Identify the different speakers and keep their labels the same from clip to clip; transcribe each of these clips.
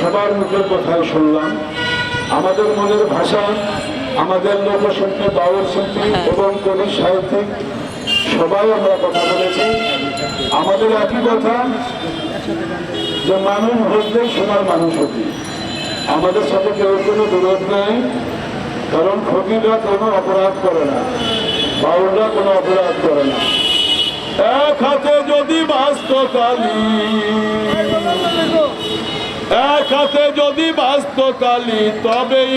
Speaker 1: সবার মুখের কথাই শুনলাম। আমাদের মনের ভাষা আমাদের লোকশিল্পী বাউল শিল্পী এবং কবি সাহিত্যিক সবাই আমরা কথা বলেছি। আমাদের একই কথা যে মানুষ হইলেই সবার মানুষ হতি। আমাদের সাথে কেউ কোনো বিরোধ নেই কারণ ফকিররা কোনো অপরাধ করে না বাউলরা কোনো অপরাধ করে না। এক হাতে যদি বাস্ত কালী এক হাতে যদি বাস্ত কালী তবেই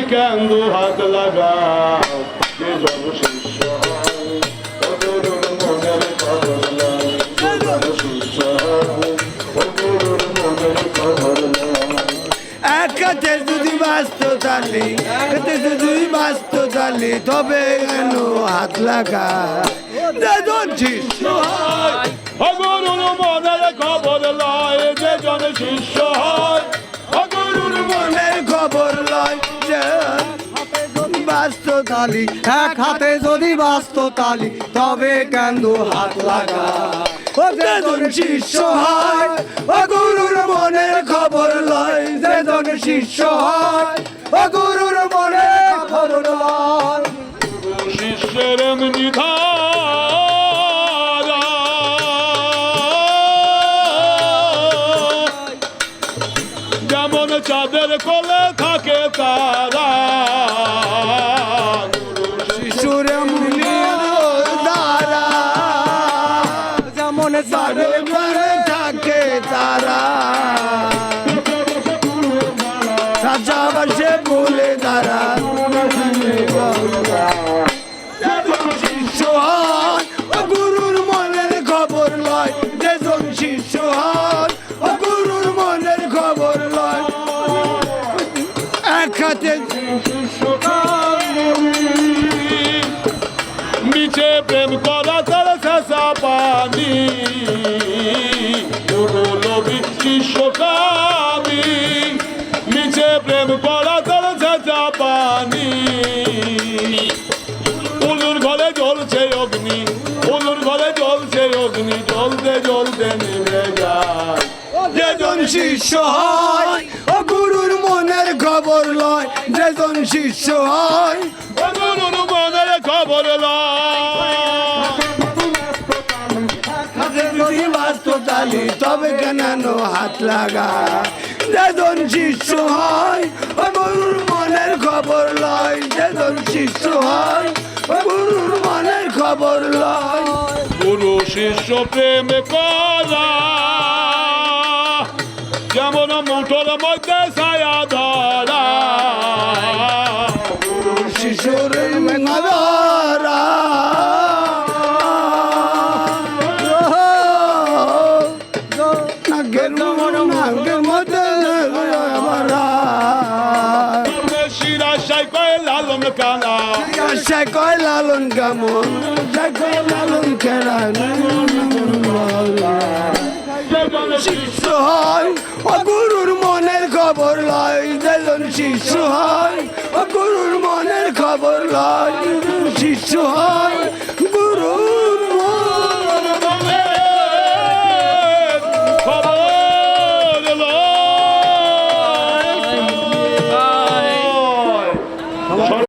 Speaker 1: হাত লাগাও। মনের খবর নাই। মনের খবর
Speaker 2: কাছে যদি চালি যদি বাস্ত চালি তবে কেন হাত লাগা যেজন শিষ্য
Speaker 1: মনের খবর লয় যে জন শিষ্য
Speaker 2: বাস্ত তালি এক হাতে যদি বাস্ত তালি তবে কেন হাত লাগা ও যেজন শিষ্য হয়, ও গুরুর মনের খবর লয় যেজন শিষ্য হয়, ও গুরুর মনের খবর লয়।
Speaker 1: শিষ্যের যেমন চাঁদের কোলে থাকে তারা
Speaker 2: শিষ্য হয় ও গুরুর মনের খবর লয় যেজন শিষ্য হয় ও গুরুর মনের খবর লয়। এক হাতে
Speaker 1: মিছে প্রেম করা তার শেষা পানি লোভী
Speaker 2: যেজন শিষ্য হয়, ও গুরুর মনের খবর লয়। যেজন শিষ্য হয়
Speaker 1: গুরুর মনের খবর লয়।
Speaker 2: হাতে যদি বাস্ত তবে কেন হাত লাগা যেজন শিষ্য হয়, ও গুরুর মনের খবর লয়। যেজন শিষ্য হয়, ও গুরুর মনের খবর লয়।
Speaker 1: গুরু শিষ্য প্রেম করা। Ramona Montoro Montesa e
Speaker 2: adora Shishuri Mangadora Nageru Nageru Montesa
Speaker 1: Shira Shaikoy Lalun Kana
Speaker 2: Shira Shaikoy Lalun Kamun Shaikoy Lalun Kana Shaikoy শিষ্য হয়। ও গুরুর মনের খবর লয়, যেজন শিষ্য হয়। ও গুরুর মনের খবর লয় শিষ্য হয়।